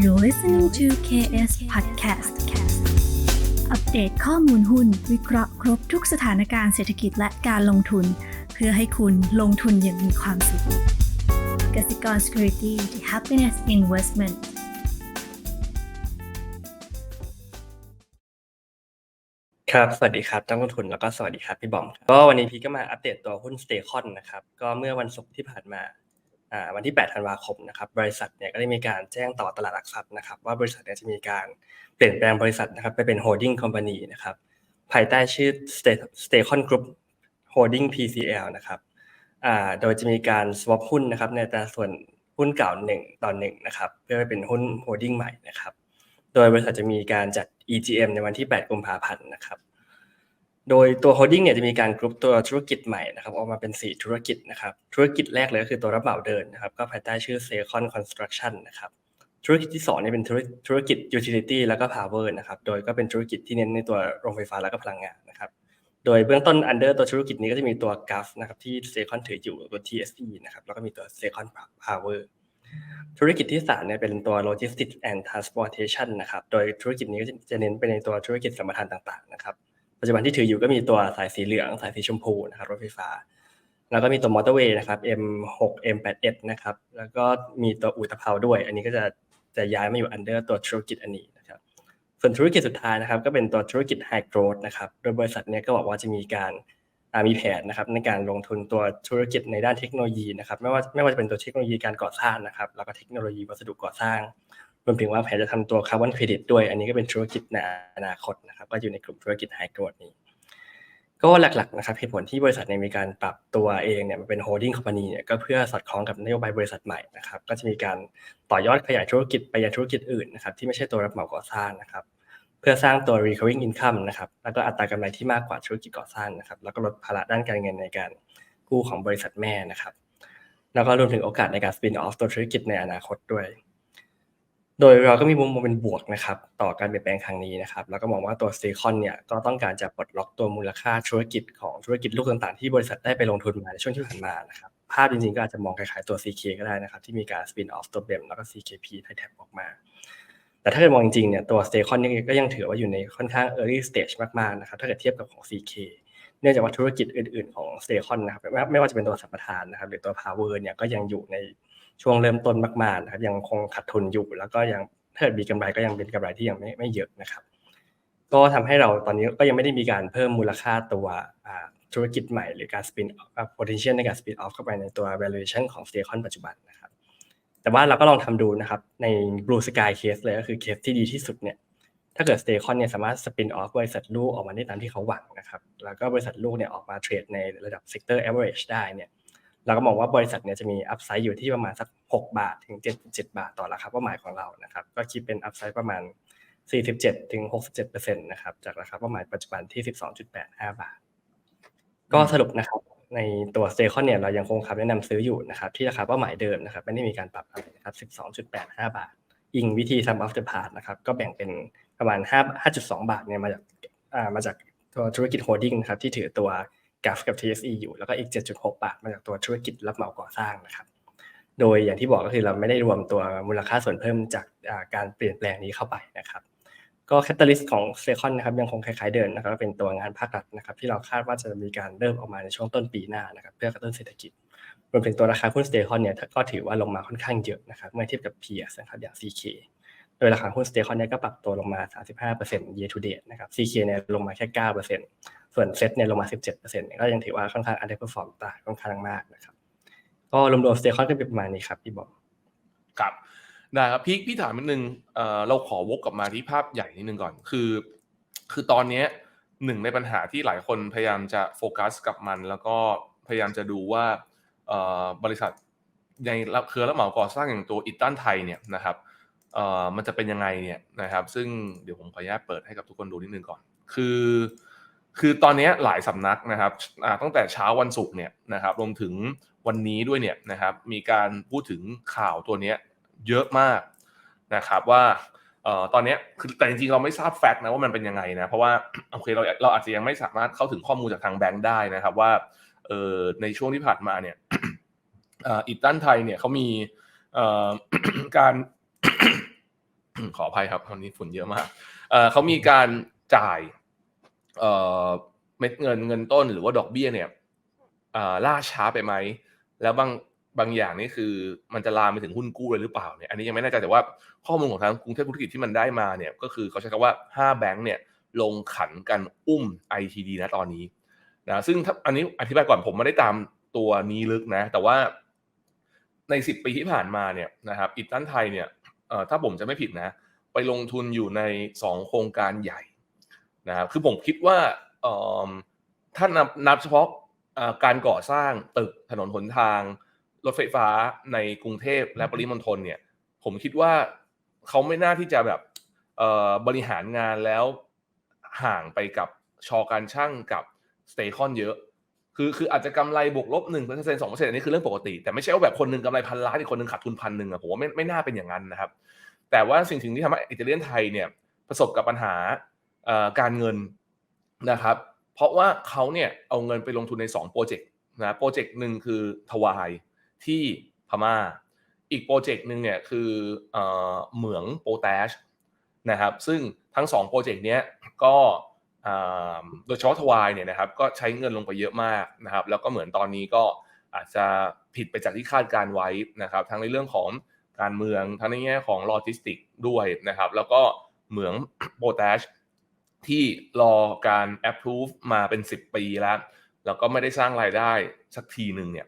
You're listening to KS Podcast อัปเดตข้อมูลหุ้น วิเคราะห์ครบทุกสถานการณ์เศรษฐกิจและการลงทุน เพื่อให้คุณลงทุนอย่างมีความสุขกสิกร Security the Happiness Investment ครับ สวัสดีครับนักลงทุนแล้วก็สวัสดีครับพี่บอม ก็วันนี้พี่ก็มาอัปเดตตัวหุ้นสเต c o n นะครับ ก็เมื่อวันศุกร์ที่ผ่านมา วันที่ 8 ธันวาคมนะครับบริษัทเนี่ยก็ได้มีการแจ้งต่อตลาดหลักทรัพย์นะครับว่าบริษัทเนี่ยจะมีการเปลี่ยนแปลงบริษัทนะครับไปเป็น holding company นะครับภายใต้ชื่อ Stacon Group Holding PCL นะครับโดยจะมีการ swap หุ้นนะครับในแต่ส่วนหุ้นเก่า1ต่อ1นะครับเพื่อไปเป็นหุ้น holding ใหม่นะครับโดยบริษัทจะมีการจัด EGM ในวันที่ 8 กุมภาพันธ์นะครับ โดยตัว holding เนี่ยจะมีการกรุ๊ปตัวธุรกิจใหม่นะครับออกมาเป็น 4 ธุรกิจนะครับธุรกิจแรกเลยก็คือตัวรับเหมาเดินนะครับก็ภายใต้ชื่อ Secon Construction นะครับธุรกิจที่2เนี่ยเป็นธุรกิจ utility แล้วก็ power นะครับโดยก็เป็นธุรกิจที่เน้นในตัวโรงไฟฟ้าแล้วก็พลังงานนะครับโดยเบื้องต้น under ตัวธุรกิจนี้ก็จะมีตัว GAF นะครับที่ Secon ถืออยู่ตัว TSE นะครับแล้วก็มีตัว Secon Power ธุรกิจที่3เนี่ยเป็นตัว logistics and transportation นะครับโดยธุรกิจนี้ก็จะเน้นไปในตัวธุรกิจสัมปทานต่างๆนะครับ ปัจจุบันที่ถืออยู่ก็มีตัวสายสีเหลือง สายสีชมพูนะครับรถไฟฟ้า แล้วก็มีตัวมอเตอร์เวย์นะครับ M6 M81 นะครับ แล้วก็มีตัวอู่ตะเภาด้วย อันนี้ก็จะจะย้ายมาอยู่ under ตัวธุรกิจอันนี้นะครับ ส่วนธุรกิจสุดท้ายนะครับ ก็เป็นตัวธุรกิจ High Growth นะครับ โดยบริษัทนี้ก็บอกว่าจะมีการมีแผนนะครับในการลงทุนตัวธุรกิจในด้านเทคโนโลยีนะครับไม่ว่าไม่ว่าจะเป็นตัวเทคโนโลยีการก่อสร้างนะครับ แล้วก็เทคโนโลยีวัสดุก่อสร้าง รวมถึงว่าแผนจะทำตัวคาร์บอนเครดิตด้วย อันนี้ก็เป็นธุรกิจในอนาคตนะครับ ก็อยู่ในกลุ่มธุรกิจ High Growth นี้ ก็หลักๆนะครับเหตุผลที่บริษัทเนี่ยมีการปรับตัวเองเนี่ยมาเป็น holding company เนี่ยก็เพื่อสอดคล้องกับนโยบายบริษัทใหม่นะครับ ก็จะมีการต่อยอดขยายธุรกิจไปยังธุรกิจอื่นนะครับที่ไม่ใช่ตัวรับเหมาก่อสร้างนะครับเพื่อสร้างตัว recurring income นะครับแล้วก็อัตรากำไรที่มากกว่าธุรกิจก่อสร้างนะครับแล้วก็ลดภาระด้านการเงินในการกู้ของบริษัทแม่นะครับแล้วก็รวมถึงโอกาสในการ spin off ตัวธุรกิจในอนาคตด้วย โดยเราก็มีมุมมองเป็นบวกนะครับต่อการเปลี่ยนแปลงครั้งนี้นะครับแล้วก็มองว่าตัว s t a c o n เนี่ยก็ต้องการจะปลดล็อกตัวมูลค่าธุรกิจของธุรกิจลูกต่างๆ ที่บริษัทได้ไปลงทุนมาในช่วงที่ผ่านมานะครับภาพจริงๆ ก็อาจจะมองคล้ายๆตัว CK ก็ได้นะครับที่มีการ spin off ตัว BEM แล้วก็ CKP ไทยแท็บออกมา แต่ถ้าเกิดมองจริงๆเนี่ยตัว s t a c o n นี่ก็ยังถือว่าอยู่ในค่อนข้าง early stage มากๆนะครับถ้าเกิดเทียบกับของ CK เนื่องจากว่าธุรกิจอื่น ๆของ s t a c o n นะครับไม่ไม่ว่าจะเป็นตัวสัมปทานนะครับ หรือตัว power เนี่ยก็ยังอยู่ในช่วงเริ่มต้นมากๆนะครับยังคงขาดทุนอยู่ แล้วก็ยังถ้าเกิดมีกำไรก็ยังเป็นกำไรที่ยังไม่ไม่เยอะนะครับ ก็ทำให้เราตอนนี้ก็ยังไม่ได้มีการเพิ่มมูลค่าตัวธุรกิจใหม่หรือการ spin potential ในการ spin off เข้าไปในตัว valuation ของ s t a c o n ปัจจุบันนะครับ แต่ว่าเราก็ลองทำดูนะครับ ใน blue sky case เลยก็คือเคสที่ดีที่สุดเนี่ย ถ้าเกิด s t a c o n เนี่ยสามารถ spin off บริษัทลูกออกมาได้ตามที่เขาหวังนะครับ แล้วก็บริษัทลูกเนี่ยออกมาเทรดในระดับ sector average ได้เนี่ยเราก็มองว่าบริษัทเนี่ยจะมีอัพไซด์อยู่ที่ประมาณสัก 6 บาทถึง7บาทต่อราคาเป้าหมายของเรานะครับก็คิดเป็นอัพไซด์ประมาณ 47ถึง67%นะครับจากราคาเป้าหมายปัจจุบันที่ 12.85 บาท ก็สรุปนะครับในตัวสเซคอนเนี่ยเรายังคงคำแนะนำซื้ออยู่นะครับที่ราคาเป้าหมายเดิมนะครับไม่ได้มีการปรับอะไรนะครับ 12.85 บาท อิงวิธี sum of the parts นะครับก็แบ่งเป็น ประมาณ5 5.2 บาทเนี่ยมาจากมาจากตัวธุรกิจโฮดดิ้งนะครับที่ถือตัวกราฟกับ TSE อยู่แล้วก็อีก 7.6 บาทมาจากตัวธุรกิจรับเหมาก่อสร้างนะครับ โดยอย่างที่บอกก็คือเราไม่ได้รวมตัวมูลค่าส่วนเพิ่มจากการเปลี่ยนแปลงนี้เข้าไปนะครับก็แคตตาลิสต์ของเซคอนนะครับยังคงคล้ายๆเดิมนะครับเป็นตัวงานภาครัฐนะครับที่เราคาดว่าจะมีการเริ่มออกมาในช่วงต้นปีหน้านะครับเพื่อกระตุ้นเศรษฐกิจรวมถึงตัวราคาหุ้นสเตคอนเนี่ยก็ถือว่าลงมาค่อนข้างเยอะนะครับเมื่อเทียบกับ peers นะครับอย่าง CK โดยราคาหุ้นสเตคอนเนี่ยก็ปรับตัวลงมา 35% year to date นะครับ CK เนี่ยลงมาแค่ 9%ส่วนเซ็ตเนี่ยลงมา 17%ก็ยังถือว่าค่อนข้าง underperform ตาค่อนข้างมากนะครับ ก็รวมๆสเตคอนก็เป็นประมาณนี้ครับพี่บอกครับได้ครับพี่พี่ถามนิดนึงเอ่อเราขอวกกลับมาที่ภาพใหญ่นิดนึงก่อน คือ คือตอนนี้หนึ่งในปัญหาที่หลายคนพยายามจะโฟกัสกับมัน แล้วก็พยายามจะดูว่าเอ่อบริษัทในเครือรับเหมาก่อสร้างอย่างตัวอิตันไทยเนี่ยนะครับเอ่อมันจะเป็นยังไงเนี่ยนะครับ ซึ่งเดี๋ยวผมขออนุญาตเปิดให้กับทุกคนดูนิดนึงก่อน คือ คือตอนนี้หลายสำนักนะครับตั้งแต่เช้าวันศุกร์เนี่ยนะครับรวมถึงวันนี้ด้วยเนี่ยนะครับมีการพูดถึงข่าวตัวนี้เยอะมากนะครับว่าเอ่อตอนนี้คือแต่จริงๆเราไม่ทราบแฟกต์นะว่ามันเป็นยังไงนะเพราะว่าโอเคเราเราอาจจะยังไม่สามารถเข้าถึงข้อมูลจากทางแบงค์ได้นะครับว่าเอ่อในช่วงที่ผ่านมาเนี่ยอิตันไทยเนี่ยเขามีเอ่อการ ขออภัยครับวันนี้ฝุ่นเยอะมากเเขามีการจ่ายเม็ดเงินเงินต้นหรือว่าดอกเบี้ยเนี่ยล่าช้าไปไหม แล้วบางบางอย่างนี่คือมันจะลามไปถึงหุ้นกู้เลยหรือเปล่าเนี่ยอันนี้ยังไม่แน่ใจแต่ว่าข้อมูลของทางกรุงเทพธุรกิจที่มันได้มาเนี่ยก็คือเขาใช้คำว่า 5 แบงค์เนี่ยลงขันกันอุ้ม ITD นะตอนนี้นะซึ่งอันนี้อธิบายก่อนผมไม่ได้ตามตัวนี้ลึกนะ แต่ว่าใน 10 ปีที่ผ่านมาเนี่ยนะครับอิตันไทยเนี่ย ถ้าผมจะไม่ผิดนะ ไปลงทุนอยู่ใน 2 โครงการใหญ่นะครับคือผมคิดว่าเอ่อถ้านับนับเฉพาะเอ่อการก่อสร้างตึกถนนหนทาง รถไฟฟ้าในกรุงเทพและปริมณฑลเนี่ย ผมคิดว่าเขาไม่น่าที่จะแบบเอ่อบริหารงานแล้วห่างไปกับชอการช่างกับสเตคอนเยอะ คือคืออาจจะกำไรบวกลบหนึ่งเปอร์เซ็นต์สองเปอร์เซ็นต์อันนี้คือเรื่องปกติ แต่ไม่ใช่ว่าแบบคนหนึ่งกำไรพันล้านอีกคนหนึ่งขาดทุนพันหนึ่งอะผมว่าไม่ไม่น่าเป็นอย่างนั้นนะครับ แต่ว่าสิ่งสิ่งที่ทำให้อิตาเลียนไทยเนี่ยประสบกับปัญหาการเงินนะครับ เพราะว่าเขาเนี่ยเอาเงินไปลงทุนใน2โปรเจกต์นะโปรเจกต์หนึ่งคือทวายที่พม่า อีกโปรเจกต์หนึ่งเนี่ยคือเอเหมืองโปแทชนะครับซึ่งทั้ง2โปรเจกต์เนี้ยก็ โดยเฉพาะทวายเนี่ยนะครับก็ใช้เงินลงไปเยอะมากนะครับ แล้วก็เหมือนตอนนี้ก็อาจจะผิดไปจากที่คาดการไว้นะครับ ทั้งในเรื่องของการเมืองทั้งในแง่ของโลจิสติกด้วยนะครับ แล้วก็เหมืองโปแทชที่รอการ approve มาเป็น 10 ปีแล้ว แล้วก็ไม่ได้สร้างรายได้สักทีหนึ่งเนี่ย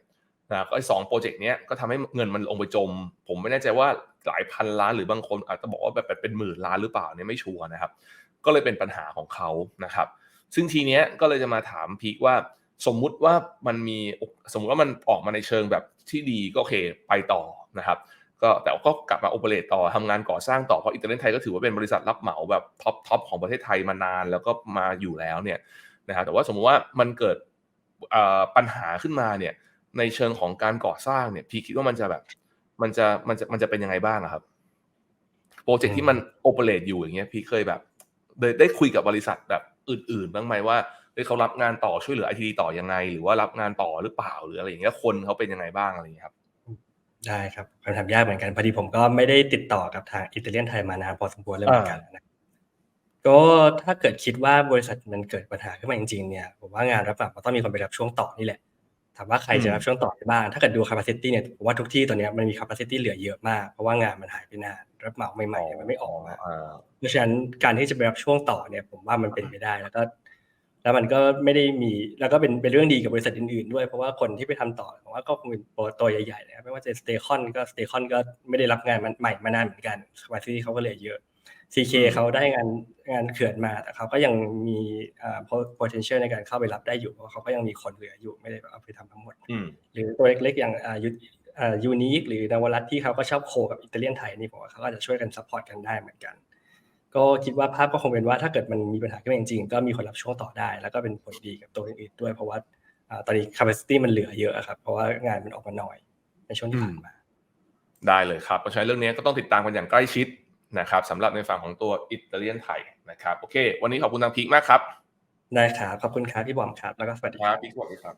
นะก็สองโปรเจกต์เนี้ยก็ทำให้เงินมันลงไปจม ผมไม่แน่ใจว่าหลายพันล้านหรือบางคนอาจจะบอกว่าแบบเป็นหมื่นล้านหรือเปล่าเนี่ยไม่ชัวร์นะครับ ก็เลยเป็นปัญหาของเขานะครับ ซึ่งทีเนี้ยก็เลยจะมาถามพีคว่าสมมุติว่ามันมีสมมุติว่ามันออกมาในเชิงแบบที่ดีก็โอเคไปต่อนะครับ ก็แต่ก็กลับมาโอเปเรตต่อทำงานก่อสร้างต่อเพราะอิตาเลียนไทยก็ถือว่าเป็นบริษัทรับเหมาแบบท็อปท็อปของประเทศไทยมานานแล้วก็มาอยู่แล้วเนี่ยนะครับแต่ว่าสมมุติว่ามันเกิดปัญหาขึ้นมาเนี่ยในเชิงของการก่อสร้างเนี่ยพี่คิดว่ามันจะแบบมันจะมันจะมันจะเป็นยังไงบ้างอะครับโปรเจกต์ที่มันโอเปเรตอยู่อย่างเงี้ยพี่เคยแบบ ได้ได้คุยกับบริษัทแบบอื่นๆบ้างไหมว่าเฮ้ยเขารับงานต่อช่วยเหลือไอทีต่อยังไง หรือว่ารับงานต่อหรือเปล่าหรืออะไรอย่างเงี้ยคนเขาเป็นยังไงบ้างอะไรอย่างเงี้ยครับได้ครับคำถามยากเหมือนกันพอดีผมก็ไม่ได้ติดต่อกับทางอิตาเลียนไทยมานานพอสมควรแล้วเหมือนกันนะก็ถ้าเกิดคิดว่าบริษัทมันเกิดปัญหาขึ้นมาจริงๆเนี่ยผมว่างานรับเหมาก็ต้องมีคนไปรับช่วงต่อนี่แหละ ถามว่าใครจะรับช่วงต่อได้บ้าง ถ้าเกิดดู capacity เนี่ยผมว่าทุกที่ตอนนี้มันมี capacity เหลือเยอะมาก เพราะว่างานมันหายไปนานรับเหมาใหม่ๆมันไม่ออกมาอ่าเพราะฉะนั้นการที่จะไปรับช่วงต่อเนี่ยผมว่ามันเป็นไปได้แล้วก็ แล้วมันก็ไม่ได้มีแล้วก็เป็นเป็นเรื่องดีกับบริษัทอื่นๆด้วย เพราะว่าคนที่ไปทำต่อผมว่าก็คงเป็นตัวใหญ่ๆนะครับไม่ว่าจะสเตคอนก็สเตคอนก็ไม่ได้รับงานมันใหม่มานานเหมือนกันสมาธิเขาก็เลยเยอะ CK เขาได้งานงานเขื่อนมาแต่เขาก็ยังมีอ่า potential ในการเข้าไปรับได้อยู่เพราะเขาก็ยังมีคนเหลืออยู่ไม่ได้เอาไปทำทั้งหมดอืมหรือตัวเล็กๆอย่างอ่ายูอ่ายูนิคหรือนวรัตน์ที่เขาก็ชอบโคกับอิตาเลียนไทยนี่ผมว่าเขาก็จะช่วยกันซัพพอร์ตกันได้เหมือนกัน ก็คิดว่าภาพก็คงเป็นว่าถ้าเกิดมันมีปัญหาขึ้นมาจริงๆก็มีคนรับช่วงต่อได้ แล้วก็เป็นผลดีกับตัวอื่นๆด้วยเพราะว่าอ่าตอนนี้ capacity มันเหลือเยอะครับ เพราะว่างานมันออกมาน้อยในช่วงที่ผ่านมา ได้เลยครับเพราะฉะนั้นเรื่องนี้ก็ต้องติดตามกันอย่างใกล้ชิด นะครับสำหรับในฝั่งของตัวอิตาเลียนไทยนะครับโอเค วันนี้ขอบคุณทางพีคมากครับได้ครับขอบคุณครับพี่บอมครับ แล้วก็สวัสดีคครัรับบพีคสวัสดีครับ